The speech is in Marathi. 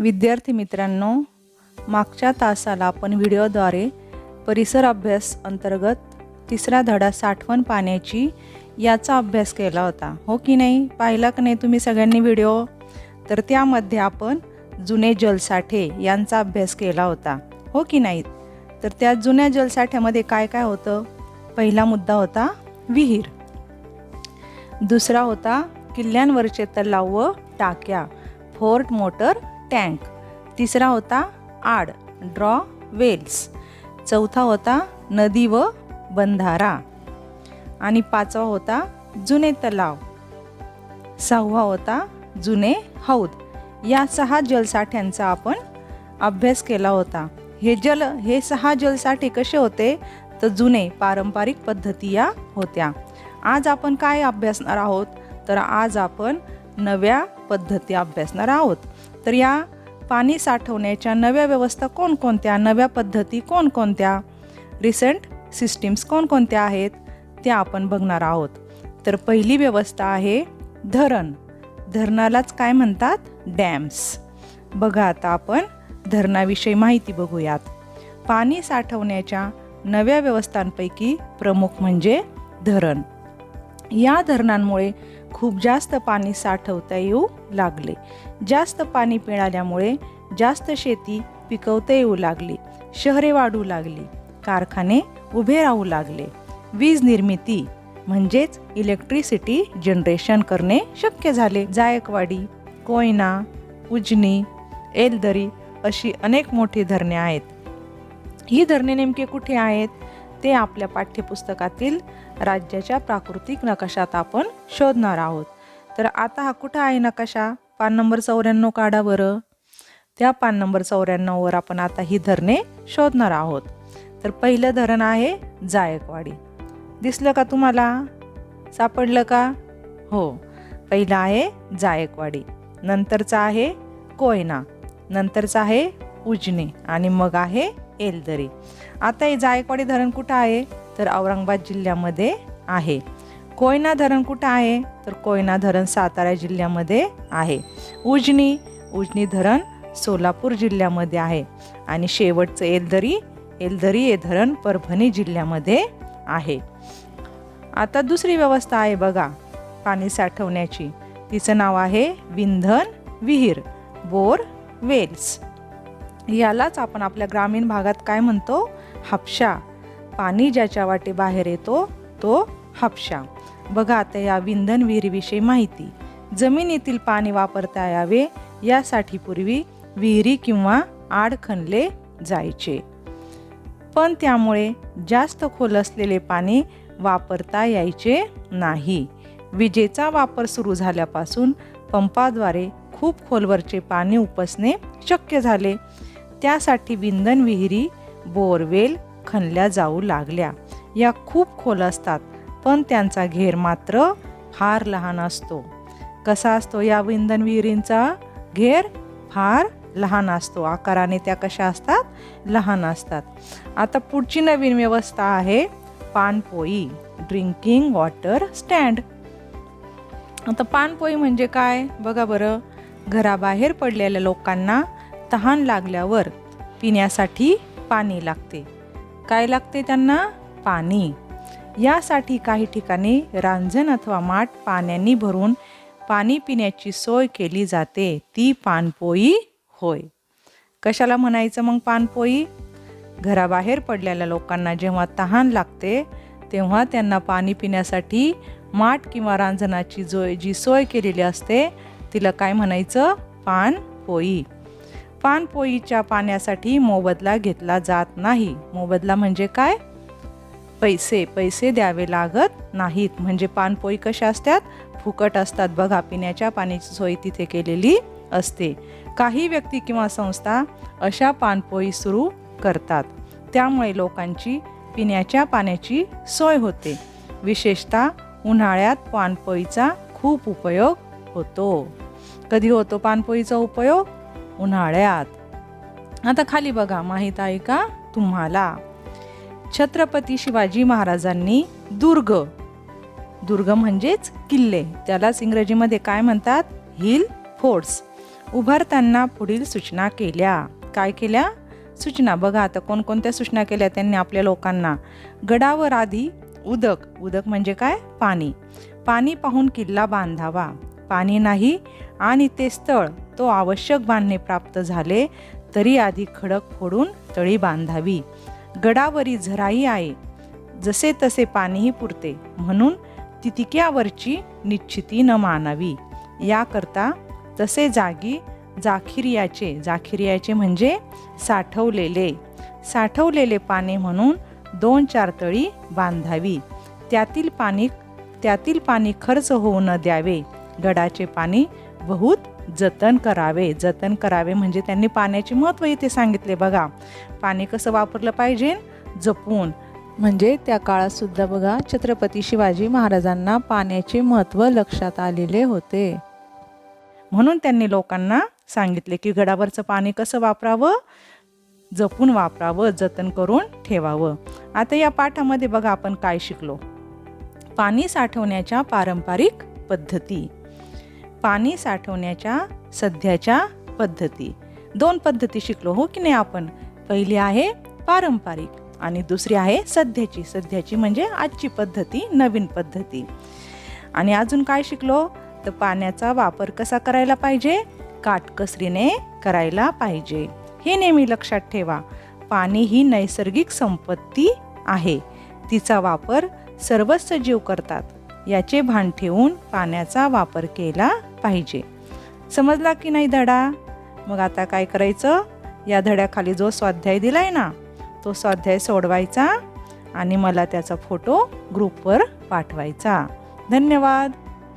विद्यार्थी मित्रांनो मागच्या तासाला आपण व्हिडिओद्वारे परिसर अभ्यास अंतर्गत तिसरा धडा साठवण पाण्याची याचा अभ्यास केला होता. हो की नाही? पाहिला की नाही तुम्ही सगळ्यांनी व्हिडिओ? तर त्यामध्ये आपण जुने जलसाठे यांचा अभ्यास केला होता. हो की नाही? तर त्या जुन्या जलसाठ्यामध्ये काय काय होतं? पहिला मुद्दा होता विहीर. दुसरा होता किल्ल्यांवरचे तलाव व टाक्या. Fort motor tank. तिसरा होता आड ड्रॉ वेल्स. चौथा होता नदी व बंधारा. आणि पाचवा होता जुने तलाव. सहावा होता जुने हौद. या सहा जलसाठ्यांचा आपण अभ्यास केला होता. हे जल हे सहा जलसाठे कसे होते? तर जुने पारंपरिक पद्धती या होत्या. आज आपण काय अभ्यासणार आहोत? तर आज आपण नव्या पद्धती अभ्यासणार आहोत. तर या पाणी साठवण्याच्या नव्या व्यवस्था कोणकोणत्या नव्या पद्धती कोणकोणत्या रिसेंट सिस्टीम्स कोणकोणत्या आहेत त्या आपण बघणार आहोत. तर पहिली व्यवस्था आहे धरण. धरणालाच काय म्हणतात? डॅम्स. बघा आता आपण धरणाविषयी माहिती बघूयात. पाणी साठवण्याच्या नव्या व्यवस्थांपैकी प्रमुख म्हणजे धरण. या धरणांमुळे खूप जास्त पाणी साठवता येऊ लागले. जास्त पाणी पिळाल्यामुळे जास्त शेती पिकवता येऊ लागली. शहरे वाढू लागली. कारखाने उभे राहू लागले. वीज निर्मिती म्हणजेच इलेक्ट्रिसिटी जनरेशन करणे शक्य झाले. जायकवाडी कोयना उजनी एलदरी अशी अनेक मोठी धरणे आहेत. ही धरणे नेमके कुठे आहेत? ते आपल्या पाठ्यपुस्तकातील राज्याच्या प्राकृतिक नकाशात आपण शोधणार आहोत. तर आता हा कुठं आहे नकाशा? पान नंबर चौऱ्याण्णव काढा बरं. त्या पान नंबर चौऱ्याण्णववर आपण आता ही धरणे शोधणार आहोत. तर पहिलं धरण आहे जायकवाडी. दिसलं का तुम्हाला? सापडलं का? हो. पहिलं आहे जायकवाडी. नंतरचं आहे कोयना. नंतरचं आहे उजने. आणि मग आहे एलदरी. आता हे जायकवाडी धरण कुठं आहे? तर औरंगाबाद जिल्ह्यामध्ये आहे. कोयना धरण कुठं आहे? तर कोयना धरण सातारा जिल्ह्यामध्ये आहे. उजनी उजनी धरण सोलापूर जिल्ह्यामध्ये आहे. आणि शेवटचं एलदरी एलदरी हे धरण परभणी जिल्ह्यामध्ये आहे. आता दुसरी व्यवस्था आहे बघा पाणी साठवण्याची. तिचं नाव आहे विंधन विहीर बोर वेल्स. यालाच आपण आपल्या ग्रामीण भागात काय म्हणतो? हापशा. पाणी ज्याच्या वाटे बाहेर येतो तो हापशा. बघा आता या विंधन विहिरीविषयी माहिती. जमिनीतील पाणी वापरता यावे यासाठी पूर्वी विहिरी किंवा आड खणले जायचे. पण त्यामुळे जास्त खोल असलेले पाणी वापरता यायचे नाही. विजेचा वापर सुरू झाल्यापासून पंपाद्वारे खूप खोलवरचे पाणी उपसणे शक्य झाले. त्यासाठी विंधन विहिरी बोरवेल खणल्या जाऊ लागल्या. या खूप खोल असतात पण त्यांचा घेर मात्र फार लहान असतो. कसा असतो या विंधन विहिरींचा? घेर फार लहान असतो. आकाराने त्या कशा असतात? लहान असतात. आता पुढची नवीन व्यवस्था आहे पानपोई ड्रिंकिंग वॉटर स्टँड. आता पानपोई म्हणजे काय? बघा बरं. घराबाहेर पडलेल्या लोकांना तहान लागल्यावर पिण्यासाठी पाणी लागते. काय लागते त्यांना? पाणी. यासाठी काही ठिकाणी रांजण अथवा माठ पाण्याने भरून पाणी पिण्याची सोय केली जाते. ती पानपोई होय. कशाला म्हणायचं मग पानपोई? घराबाहेर पडलेल्या लोकांना जेव्हा तहान लागते तेव्हा त्यांना पाणी पिण्यासाठी माठ किंवा रांजणाची जो जी सोय केलेली असते तिला काय म्हणायचं? पानपोई. पानपोईच्या पाण्यासाठी मोबदला घेतला जात नाही. मोबदला म्हणजे काय? पैसे पैसे द्यावे लागत नाहीत. म्हणजे पानपोई कशा असतात? फुकट असतात बघा पिण्याच्या पाण्याची सोय तिथे केलेली असते. काही व्यक्ती किंवा संस्था अशा पानपोई सुरू करतात. त्यामुळे लोकांची पिण्याच्या पाण्याची सोय होते. विशेषतः उन्हाळ्यात पानपोईचा खूप उपयोग होतो. कधी होतो पानपोईचा उपयोग? उन्हाळ्यात. आता खाली बघा माहीत आहे का? तुम्हाला छत्रपती शिवाजी महाराजांनी दुर्ग. दुर्ग म्हणजेच किल्ले. त्यालाच इंग्रजीमध्ये काय म्हणतात? Hill forts. उभारताना पुढील सूचना केल्या. काय केल्या? सूचना. बघा आता कोणकोणत्या सूचना केल्या त्यांनी आपल्या लोकांना. गडावर आधी उदक. उदक म्हणजे काय? पाणी. पाणी पाहून किल्ला बांधावा. पाणी नाही आणि ते स्थळ तो आवश्यक बांधणे प्राप्त झाले तरी आधी खडक फोडून तळी बांधावी. गडावरी झराई आहे जसे तसे पाणीही पुरते म्हणून तितिक्यावरची निश्चिती न मानावी. याकरता तसे जागी जाखिरियाचे जाखिरियाचे म्हणजे साठवलेले साठवलेले पाणी म्हणून दोन चार तळी बांधावी. त्यातील पाणी त्यातील पाणी खर्च होऊ न द्यावे. गडाचे पाणी बहुत जतन करावे. जतन करावे म्हणजे त्यांनी पाण्याचे महत्त्व इथे सांगितले बघा. पाणी कसं वापरलं पाहिजे? जपून. म्हणजे त्या काळातसुद्धा बघा छत्रपती शिवाजी महाराजांना पाण्याचे महत्त्व लक्षात आलेले होते. म्हणून त्यांनी लोकांना सांगितले की गडावरचं पाणी कसं वापरावं? जपून वापरावं जतन करून ठेवावं. आता या पाठामध्ये बघा आपण काय शिकलो. पाणी साठवण्याच्या पारंपरिक पद्धती. पाणी साठवण्याच्या सध्याच्या पद्धती. दोन पद्धती शिकलो हो की नाही आपण? पहिली आहे पारंपरिक आणि दुसरी आहे सध्याची. सध्याची म्हणजे आजची पद्धती नवीन पद्धती. आणि अजून काय शिकलो? तर पाण्याचा वापर कसा करायला पाहिजे? काटकसरीने करायला पाहिजे. हे नेहमी लक्षात ठेवा. पाणी ही नैसर्गिक संपत्ती आहे. तिचा वापर सर्वच जीव करतात. याचे भान ठेवून पाण्याचा वापर केला पाहिजे. समजला की नाही धडा? मग आता काय करायचं? या धड्याखाली जो स्वाध्याय दिलाय ना तो स्वाध्याय सोडवायचा आणि मला त्याचा फोटो ग्रुपवर पाठवायचा. धन्यवाद.